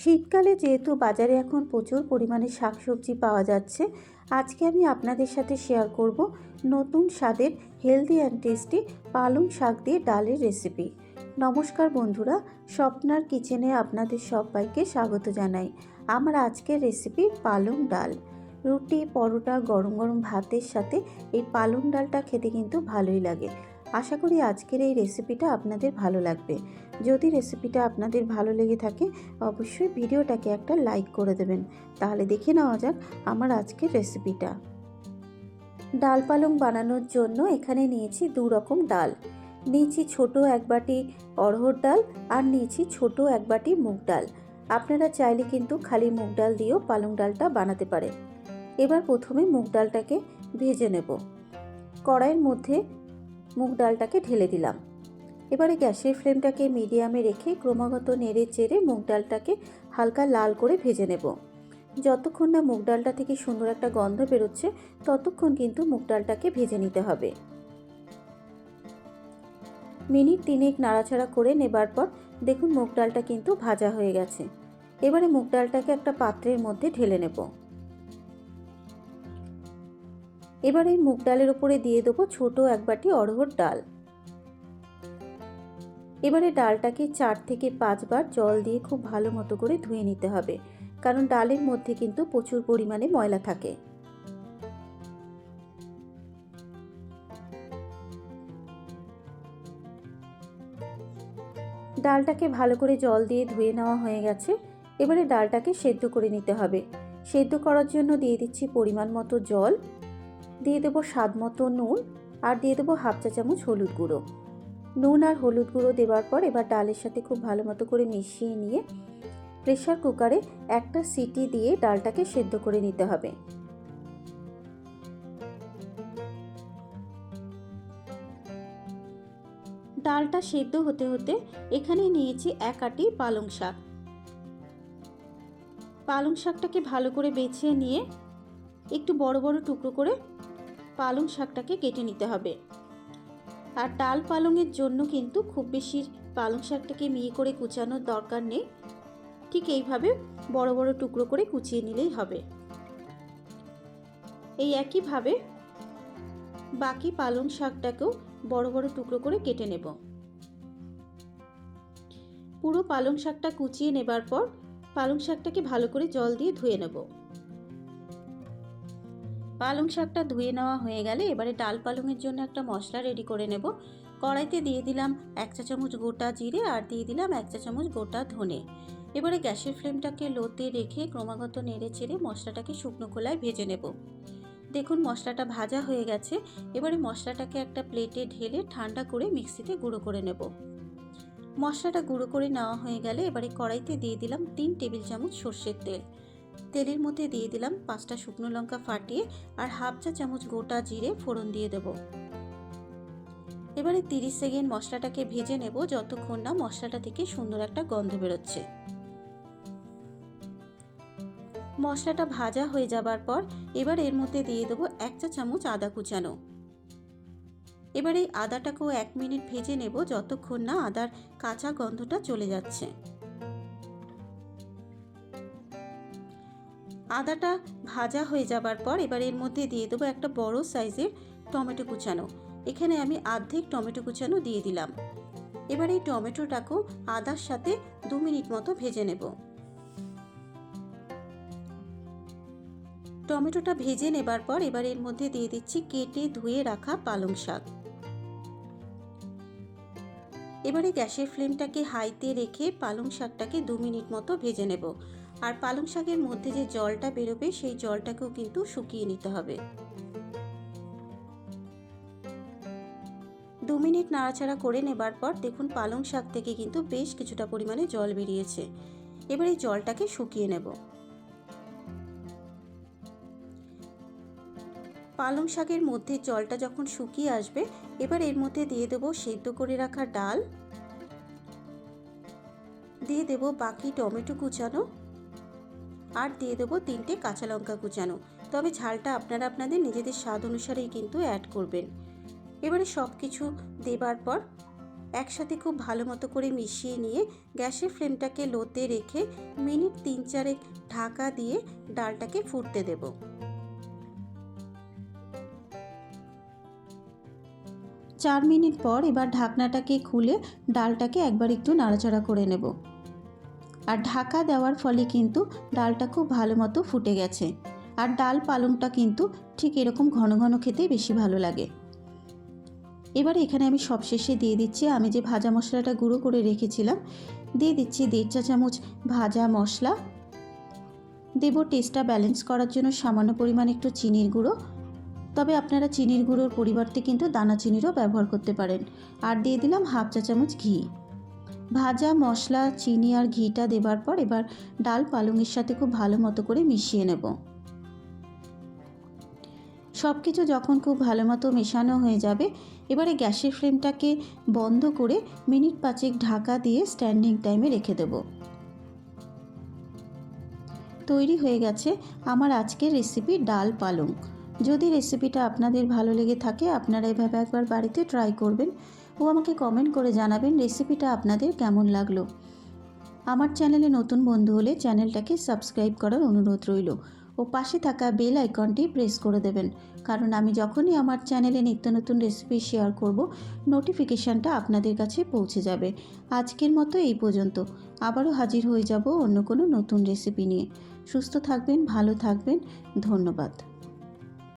শীতকালে যেহেতু বাজারে এখন প্রচুর পরিমাণে শাকসবজি পাওয়া যাচ্ছে, আজকে আমি আপনাদের সাথে শেয়ার করব নতুন স্বাদের হেলদি অ্যান্ড টেস্টি পালং শাক দিয়ে ডালের রেসিপি নমস্কার বন্ধুরা, স্বপ্নার কিচেনে আপনাদের সবাইকে স্বাগত জানাই। আমার আজকের রেসিপি পালং ডাল। রুটি, পরোটা, গরম গরম ভাতের সাথে এই পালং ডালটা খেতে কিন্তু ভালোই লাগে। আশা করি আজকের এই রেসিপিটা আপনাদের ভালো লাগবে। যদি রেসিপিটা আপনাদের ভালো লেগে থাকে, অবশ্যই ভিডিওটাকে একটা লাইক করে দেবেন। তাহলে দেখে নেওয়া যাক আমার আজকের রেসিপিটা ডাল পালং বানানোর জন্য এখানে নিয়েছি দু রকম ডাল। নিয়েছি ছোট এক বাটি অড়হর ডাল আর নিয়েছি ছোট এক বাটি মুগ ডাল। আপনারা চাইলে কিন্তু খালি মুগ ডাল দিয়েও পালং ডালটা বানাতে পারেন। এবার প্রথমে মুগ ডালটাকে ভেজে নেব। কড়াইয়ের মধ্যে মুগ ডালটাকে ঢেলে দিলাম। এবারে গ্যাসের ফ্লেমটাকে মিডিয়ামে রেখে ক্রমাগত নেড়ে চেড়ে মুগ ডালটাকে হালকা লাল করে ভেজে নেব। যতক্ষণ না মুগ ডালটা থেকে সুন্দর একটা গন্ধ বেরোচ্ছে, ততক্ষণ কিন্তু মুগ ডালটাকে ভেজে নিতে হবে। মিনিট তিনেক নাড়াচাড়া করে নেবার পর দেখুন মুগ ডালটা কিন্তু ভাজা হয়ে গেছে। এবারে মুগ ডালটাকে একটা পাত্রের মধ্যে ঢেলে নেব। এবার এই মুগ ডালের উপরে দিয়ে দেবো ছোট এক বাটি অড়হর ডাল। এবারে ডালটাকে চার থেকে পাঁচবার জল দিয়ে খুব ভালো মতো করে ধুয়ে নিতে হবে, কারণ ডালের মধ্যে কিন্তু প্রচুর পরিমাণে ময়লা থাকে। ডালটাকে ভালো করে জল দিয়ে ধুয়ে নেওয়া হয়ে গেছে, এবারে ডালটাকে সেদ্ধ করে নিতে হবে। সেদ্ধ করার জন্য দিয়ে দিচ্ছি পরিমাণ মতো জল দিয়ে দেবো স্বাদ মতো নুন আর দিয়ে দেবো হাফ চা চামচ হলুদ গুঁড়ো। নুন আর হলুদ গুঁড়ো দেওয়ার পর এবার ডালের সাথে খুব ভালো মতো করে মিশিয়ে নিয়ে প্রেশার কুকারে একটা সিটি দিয়ে ডালটাকে সেদ্ধ করে নিতে হবে। ডালটা সেদ্ধ হতে হতে এখানে নিয়েছি এক আটি পালং শাক। পালং শাকটাকে ভালো করে বেছে নিয়ে একটু বড় বড় টুকরো করে পালং শাকটাকে কেটে নিতে হবে। আর ডাল পালংয়ের জন্য কিন্তু খুব বেশি পালং শাকটাকে মিহি করে কুচানোর দরকার নেই। ঠিক এইভাবে বড় বড় টুকরো করে কুচিয়ে নিলেই হবে। এই একইভাবে বাকি পালং শাকটাকেও বড় বড় টুকরো করে কেটে নেব। পুরো পালং শাকটা কুচিয়ে নেবার পর পালং শাকটাকে ভালো করে জল দিয়ে ধুয়ে নেব। পালং শাকটা ধুয়ে নেওয়া হয়ে গেলে এবারে ডাল পালংয়ের জন্য একটা মশলা রেডি করে নেব। কড়াইতে দিয়ে দিলাম এক চা চামচ গোটা জিরে আর দিয়ে দিলাম এক চা চামচ গোটা ধনে। এবারে গ্যাসের ফ্লেমটাকে লোতে রেখে ক্রমাগত নেড়ে চেড়ে মশলাটাকে শুকনো খোলায় ভেজে নেব। দেখুন মশলাটা ভাজা হয়ে গেছে, এবারে মশলাটাকে একটা প্লেটে ঢেলে ঠান্ডা করে মিক্সিতে গুঁড়ো করে নেব। মশলাটা গুঁড়ো করে নেওয়া হয়ে গেলে এবারে কড়াইতে দিয়ে দিলাম তিন টেবিল চামচ সর্ষের তেল। তেলের মধ্যে দিয়ে দিলাম পাঁচটা শুকনো লঙ্কা ফাটিয়ে আর হাফ চা চামচ গোটা জিরে ফোড়ন দিয়ে দেব। এবারে তিরিশ সেকেন্ড মশলাটাকে ভেজে নেব যতক্ষণ না মশলাটা থেকে সুন্দর একটা গন্ধ বেরোচ্ছে। মশলাটা ভাজা হয়ে যাবার পর এবার এর মধ্যে দিয়ে দেবো এক চা চামচ আদা কুচানো। এবার এই আদাটাকেও এক মিনিট ভেজে নেব যতক্ষণ না আদার কাঁচা গন্ধটা চলে যাচ্ছে। আদাটা ভাজা হয়ে যাবার পর এবার এর মধ্যে দিয়ে দেবো একটা বড় সাইজের টমেটো কুচানো। এখানে আমি আর্ধেক টমেটো কুচানো দিয়ে দিলাম। এবার এই টমেটোটাকেও আদার সাথে দু মিনিট মতো ভেজে নেব। টমেটোটা ভেজে নেবার পর এবার এর মধ্যে দিয়ে দিচ্ছি কেটে ধুয়ে রাখা পালং শাক। এবারে গ্যাসের ফ্লেমটাকে হাইতে রেখে পালং শাকটাকে দু মিনিট মতো ভেজে নেব। আর পালং শাকের মধ্যে যে জলটা বেরোবে, সেই জলটাকেও কিন্তু শুকিয়ে নিতে হবে। দু মিনিট নাড়াচাড়া করে নেবার পর দেখুন পালং শাক থেকে কিন্তু বেশ কিছুটা পরিমাণে জল বেরিয়েছে। এবার এই জলটাকে শুকিয়ে নেব। পালং শাকের মধ্যে জলটা যখন শুকিয়ে আসবে, এবার এর মধ্যে দিয়ে দেবো সেদ্ধ করে রাখা ডাল। দিয়ে দেবো বাকি টমেটো কুচানো। আর দিয়ে দেবো তিনটে কাঁচা লঙ্কা কুচানো। তবে ঝালটা আপনারা আপনাদের নিজেদের স্বাদ অনুসারেই কিন্তু অ্যাড করবেন। এবারে সব কিছু দেবার পর একসাথে খুব ভালো মতো করে মিশিয়ে নিয়ে গ্যাসের ফ্লেমটাকে লোতে রেখে মিনিট তিন চারেক ঢাকা দিয়ে ডালটাকে ফুটতে দেব। চার মিনিট পর এবার ঢাকনাটাকে খুলে ডালটাকে একবার একটু নাড়াচাড়া করে নেব। আর ঢাকা দেওয়ার ফলে কিন্তু ডালটা খুব ভালো মতো ফুটে গেছে। আর ডাল পালংটা কিন্তু ঠিক এরকম ঘন ঘন খেতেই বেশি ভালো লাগে। এবার এখানে আমি সবশেষে দিয়ে দিচ্ছি, আমি যে ভাজা মশলাটা গুঁড়ো করে রেখেছিলাম, দিয়ে দিচ্ছি দেড় চা চামচ ভাজা মশলা। দেব টেস্টটা ব্যালেন্স করার জন্য সামান্য পরিমাণ একটু চিনির গুঁড়ো। তবে আপনারা চিনির গুঁড়োর পরিবর্তে কিন্তু দানা চিনিরও ব্যবহার করতে পারেন। আর দিয়ে দিলাম হাফ চা চামচ ঘি। ভাজা মশলা, চিনি আর ঘিটা দেবার পর এবার ডাল পালংয়ের সাথে খুব ভালো মতো করে মিশিয়ে নেব। সব কিছু যখন খুব ভালো মতো মেশানো হয়ে যাবে, এবারে গ্যাসের ফ্লেমটাকে বন্ধ করে মিনিট পাঁচেক ঢাকা দিয়ে স্ট্যান্ডিং টাইমে রেখে দেব। তৈরি হয়ে গেছে আমার আজকের রেসিপি ডাল পালং। যদি রেসিপিটা আপনাদের ভালো লেগে থাকে, আপনারা এভাবে একবার বাড়িতে ট্রাই করবেন। ও আমাকে কমেন্ট করে জানাবেন রেসিপিটা আপনাদের কেমন লাগল। আমার চ্যানেলে নতুন বন্ধু হলে চ্যানেলটাকে সাবস্ক্রাইব করার অনুরোধ রইল। ও পাশে থাকা বেল আইকনটি প্রেস করে দেবেন। কারণ আমি যখনই আমার চ্যানেলে নিত্য নতুন রেসিপি শেয়ার করব নোটিফিকেশানটা আপনাদের কাছে পৌঁছে যাবে। আজকের মতো এই পর্যন্ত। আবারও হাজির হয়ে যাব অন্য কোনো নতুন রেসিপি নিয়ে। সুস্থ থাকবেন, ভালো থাকবেন। ধন্যবাদ।